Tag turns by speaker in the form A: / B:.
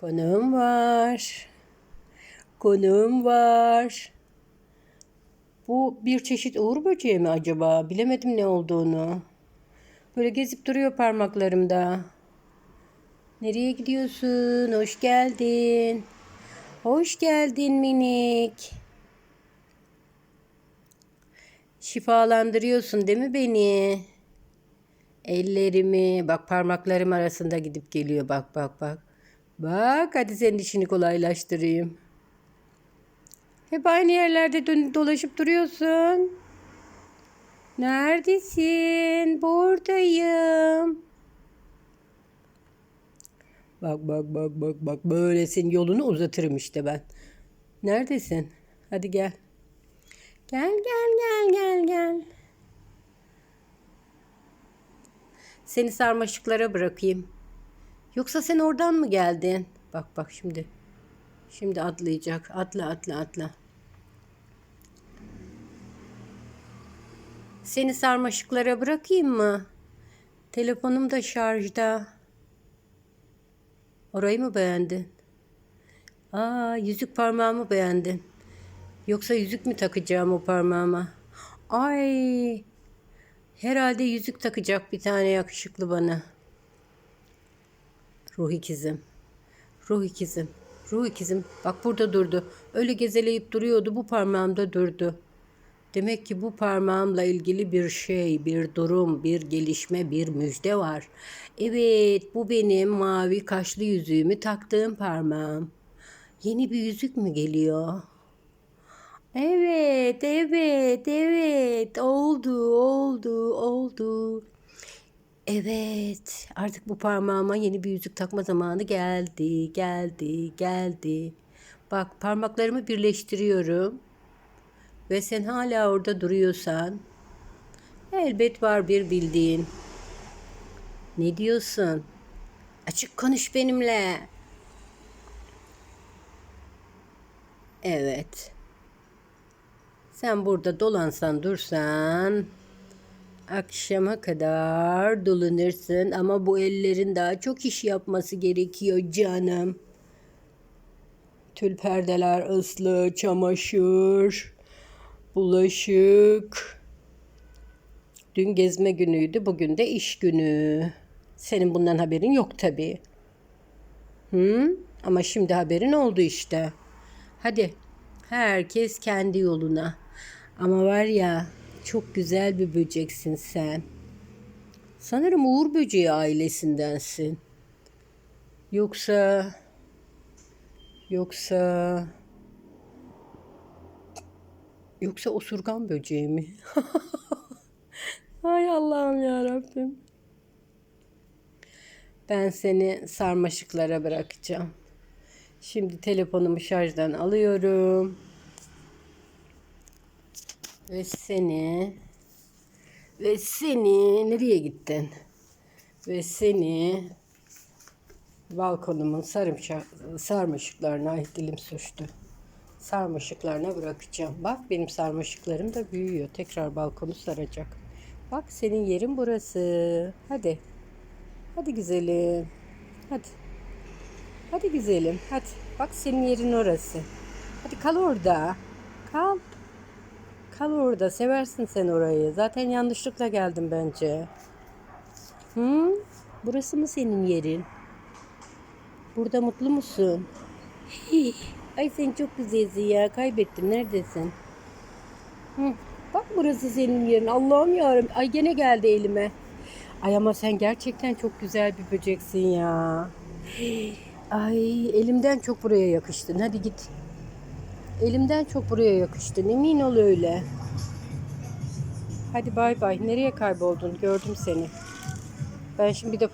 A: Konuğum var. Konuğum var. Bu bir çeşit uğur böceği mi acaba? Bilemedim ne olduğunu. Böyle gezip duruyor parmaklarımda. Nereye gidiyorsun? Hoş geldin. Hoş geldin minik. Şifalandırıyorsun değil mi beni? Ellerimi, bak parmaklarım arasında gidip geliyor. Bak bak bak. Bak hadi senin işini kolaylaştırayım. Hep aynı yerlerde dönüp dolaşıp duruyorsun. Neredesin? Buradayım. Bak bak bak bak bak böyle senin yolunu uzatırım işte ben. Neredesin? Hadi gel. Gel gel gel gel gel. Seni sarmaşıklara bırakayım. Yoksa sen oradan mı geldin? Bak bak şimdi. Şimdi atlayacak. Atla atla atla. Seni sarmaşıklara bırakayım mı? Telefonum da şarjda. Orayı mı beğendin? Aa, yüzük parmağımı beğendin. Yoksa yüzük mü takacağım o parmağıma? Ay, herhalde yüzük takacak bir tane yakışıklı bana. Ruh ikizim. Ruh ikizim. Ruh ikizim. Bak burada durdu. Öyle gezeleyip duruyordu. Bu parmağımda durdu. Demek ki bu parmağımla ilgili bir şey, bir durum, bir gelişme, bir müjde var. Evet, bu benim mavi kaşlı yüzüğümü taktığım parmağım. Yeni bir yüzük mü geliyor? Evet, evet, evet. Oldu, oldu, oldu. Evet, artık bu parmağıma yeni bir yüzük takma zamanı geldi, geldi, geldi. Bak parmaklarımı birleştiriyorum. Ve sen hala orada duruyorsan elbet var bir bildiğin. Ne diyorsun? Açık konuş benimle. Evet. Sen burada dolansan dursan akşama kadar dolanırsın ama bu ellerin daha çok iş yapması gerekiyor canım. Tül perdeler ıslı, çamaşır, bulaşık. Dün gezme günüydü, bugün de iş günü. Senin bundan haberin yok tabii. Hı? Ama şimdi haberin oldu işte. Hadi herkes kendi yoluna. Ama var ya çok güzel bir böceksin sen. Sanırım Uğur böceği ailesindensin. Yoksa yoksa yoksa osurgan böceği mi? Ay Allah'ım ya Rabbim. Ben seni sarmaşıklara bırakacağım. Şimdi telefonumu şarjdan alıyorum. Ve seni ve seni nereye gittin? Ve seni balkonumun sarmaşıklarına ay dilim sürçtü. Sarmaşıklarına bırakacağım. Bak benim sarmaşıklarım da büyüyor. Tekrar balkonu saracak. Bak senin yerin burası. Hadi. Hadi güzelim. Hadi. Hadi güzelim. Hadi. Bak senin yerin orası. Hadi kal orada. Kal. Kal orada. Seversin sen orayı. Zaten yanlışlıkla geldim bence. Hı? Burası mı senin yerin? Burada mutlu musun? Ay sen çok güzelsin ya. Kaybettim. Neredesin? Hı. Bak burası senin yerin. Allah'ım yarabbim. Ay gene geldi elime. Ay ama sen gerçekten çok güzel bir böceksin ya. Ay elimden çok buraya yakıştın. Hadi git. Elimden çok buraya yakıştın. Emin ol öyle. Hadi bay bay. Nereye kayboldun? Gördüm seni. Ben şimdi bir de